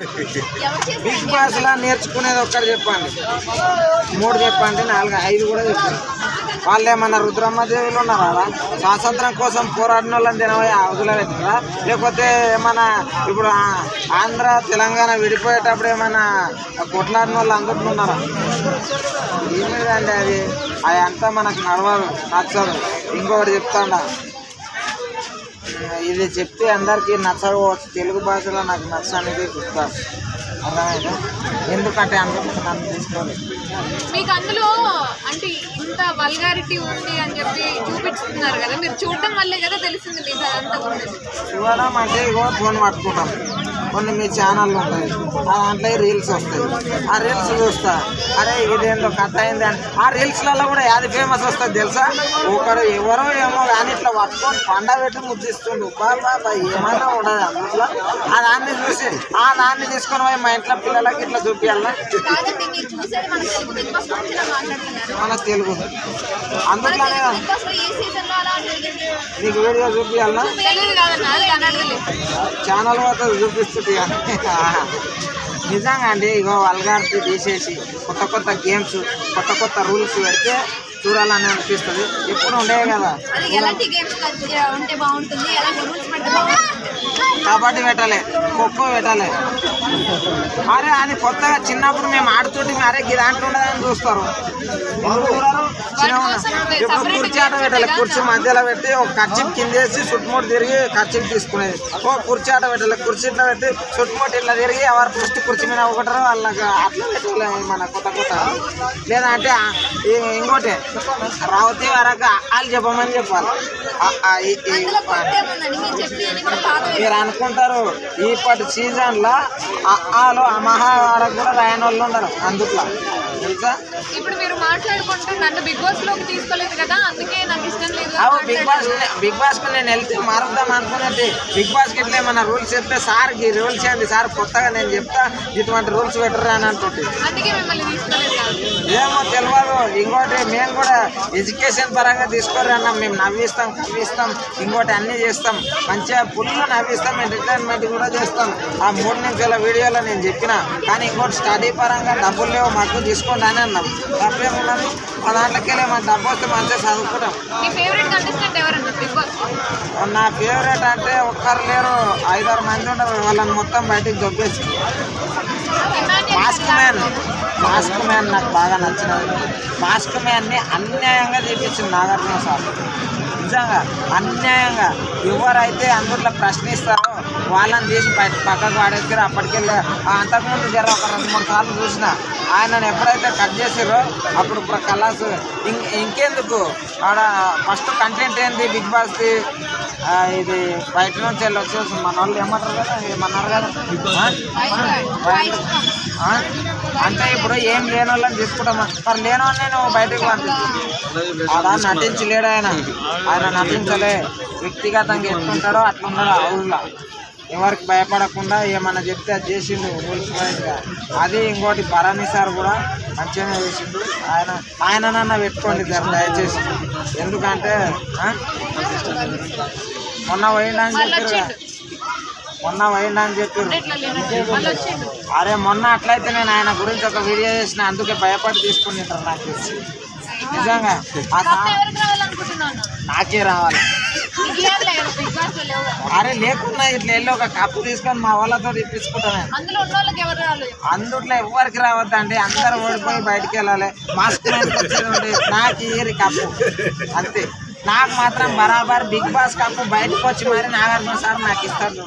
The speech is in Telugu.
బిగ్ బాస్ లా నేర్చుకునేది ఒక్కటి చెప్పండి. మూడు చెప్పండి నాలుగు ఐదు కూడా చెప్పండి. వాళ్ళు ఏమన్నా రుద్రమ్మదేవులు ఉన్నారా? స్వాతంత్రం కోసం పోరాడిన వాళ్ళని తినవై అవధుల లేకపోతే ఏమన్నా ఇప్పుడు ఆంధ్ర తెలంగాణ విడిపోయేటప్పుడు ఏమైనా కొట్లాడిన వాళ్ళు అందరిని ఉన్నారా ఏమిటండి అది. అది అంతా మనకు నడవదు నచ్చదు. ఇంకొకటి చెప్తాడా ఇది చెప్తే అందరికీ నచ్చకపోవచ్చు తెలుగు భాషలో నాకు నచ్చనిది చెప్తారు అర్థమైందా? ఎందుకంటే అందరూ నన్ను తీసుకోలేదు. మీకు అందులో అంటే ఇంత వల్గారిటీ ఉంది అని చెప్పి చూపిస్తున్నారు కదా మీరు చూడటం వల్లే కదా తెలిసింది మీకు అదంతా చూడడం అంటే ఇగో ఫోన్ పట్టుకుంటాం. కొన్ని మీ ఛానళ్ళు ఉంటాయి. ఆ దాంట్లో రీల్స్ వస్తాయి. ఆ రీల్స్ చూస్తా. అరే ఇదేందో కథ అయింది అని. ఆ రీల్స్లలో కూడా యాది ఫేమస్ వస్తుంది తెలుసా? ఒకరు ఎవరో ఏమో కానీ ఇట్లా పట్టుకొని పండ పెట్టి ముద్దిస్తుండు. బాబా ఏమైనా ఉండదు అందులో ఆ దాన్ని చూసి ఆ దాన్ని తీసుకొని పోయి మా ఇంట్లో పిల్లలకి ఇట్లా చూపించాలా మన తెలుగు అందుకనే జరిగింది? నీకు వీడియో చూపించాలా తెలియదు కాదన్న అది కనడలేదు ఛానల్ పోతే చూపిస్తుంది నిజంగా అండి ఇగో వల్గారిటీ తీసేసి కొత్త కొత్త గేమ్స్ కొత్త కొత్త రూల్స్ పెడితే చూడాలని అనిపిస్తుంది. ఎప్పుడు ఉండేవి కదా. కబడ్డీ పెట్టాలి ఖోఖో పెట్టాలి. అరే అది కొత్తగా చిన్నప్పుడు మేము ఆడుతుంటే అరే దాంట్లో ఉండదని చూస్తారు. చూడరు? ఇప్పుడు కుర్చీ ఆట పెట్టాలి కుర్చీ మధ్యలో పెట్టి ఒక ఖర్చు కిందేసి చుట్టుముట్టు తిరిగి ఖర్చు తీసుకునేది. ఓ కుర్చీ ఆట పెట్టాలి. కుర్చీ ఇట్లా పెట్టి చుట్టుముట్టు ఇట్లా తిరిగి ఎవరు ఫస్ట్ కుర్చీ మీద ఒకటారో వాళ్ళకి అట్లా పెట్టాలి మన కొత్త కొత్త. లేదంటే ఇంకోటి రావుతి వరకు వాళ్ళు చెప్పమని చెప్పాలి. మీరు అనుకుంటారు ఇప్పటి సీజన్లో ఆలో మహావాడకు కూడా రాయని వాళ్ళు ఉండరు అందుట్లో. ఇప్పుడు మీరు మాట్లాడుకుంటూ నన్ను బిగ్ బాస్లోకి తీసుకోలేదు కదా అందుకే అవు బిగ్ బాస్ బిగ్ బాస్కు నేను వెళ్తే మారుద్దాం అనుకున్నట్టు బిగ్ బాస్కి ఇట్లా ఏమన్నా రూల్స్ చెప్తే సార్ ఈ రూల్స్ ఏంది? సార్ కొత్తగా నేను చెప్తా ఇటువంటి రూల్స్ పెట్టరు? అని అంటుంటే. ఏమో తెలియదు ఇంకోటి మేము కూడా ఎడ్యుకేషన్ పరంగా తీసుకోరు అన్నాం. మేము నవ్విస్తాం కవ్విస్తాం ఇంకోటి అన్నీ చేస్తాం. మంచిగా ఫుల్ నవ్విస్తాం ఎంటర్టైన్మెంట్ కూడా చేస్తాం. ఆ మూడు నిమిషాల వీడియోలో నేను చెప్పిన. కానీ ఇంకోటి స్టడీ పరంగా డబ్బులు లేవు మాకు తీసుకోండి అని అన్నాం. తప్పేమున్నది? మా దాంట్లోకి వెళ్ళి మా డబ్బు వస్తే మంచిగా చదువుకుంటాం మీ ఫేవరెట్ కంటెస్టెంట్ ఎవరన్నా బిగ్ బాస్? నా ఫేవరెట్ అంటే ఒక్కరు లేరు ఐదారు మంది ఉండరు వాళ్ళని మొత్తం బయటికి దొబ్బేసి. Mask man. మాస్క్ మ్యాన్ నాకు బాగా నచ్చినది. మాస్క్ మ్యాన్ని అన్యాయంగా చేపించింది నాగార్జున సార్. నిజంగా అన్యాయంగా. ఎవరైతే అందులో ప్రశ్నిస్తారో వాళ్ళని తీసి బయట పక్కకు వాడేస్తారు అప్పటికెళ్ళి అంతకుముందు జర ఒక రెండు మూడు సార్లు చూసిన ఆయనను ఎప్పుడైతే కట్ చేసారో అప్పుడు ఇప్పుడు కలాస్ ఇంకేందుకు ఇంకెందుకు? ఆడ ఫస్ట్ కంటెంట్ ఏంది? బిగ్ బాస్ది? ఇది బయట నుంచి వెళ్ళి వచ్చేసి మన వాళ్ళు ఏమంటారు కదా? ఏమన్నారు కదా? ఆ? అంటే ఇప్పుడు ఏం లేని వాళ్ళని తీసుకుంటామా? మరి లేని వాళ్ళని నువ్వు బయటకు పంపిస్తు అలా నటించలేడు ఆయన. ఆయన నటించలే. వ్యక్తిగతంగా ఎట్లుంటాడో అట్లున్నాడు ఆ ఊళ్ళో. ఎవరికి భయపడకుండా ఏమన్నా చెప్తే అది చేసిండు రూల్స్ వైజ్గా అది ఇంకోటి భరణి సార్ కూడా మంచిగానే చేసిండు. ఆయన ఆయననన్నా పెట్టుకోండి జర దయచేసి. ఎందుకంటే? మొన్న పోయిండు అని వాళ్ళు చెప్పారు. మొన్న పోయిండు అని చెప్పారు అరే మొన్న అట్లయితే నేను ఆయన గురించి ఒక వీడియో చేసిన అందుకే భయపడి తీసుకుంటారు నాకు తెలిసి. నిజంగా. నాకే రావాలి. అరే లేకున్నా ఇట్లా వెళ్ళి ఒక కప్పు తీసుకొని మా వాళ్ళతో ఇప్పించుకుంటాను. అందుట్లో ఎవరికి రావద్దండి అందరు ఓడిపోయి బయటికి వెళ్ళాలి. మాస్క్ వచ్చేది నాకు ఇయరి కప్పు. అంతే. నాకు మాత్రం బరాబర్ బిగ్ బాస్ కప్పు బయటకు వచ్చి మరి నాగార్జున సార్ నాకు ఇస్తారు.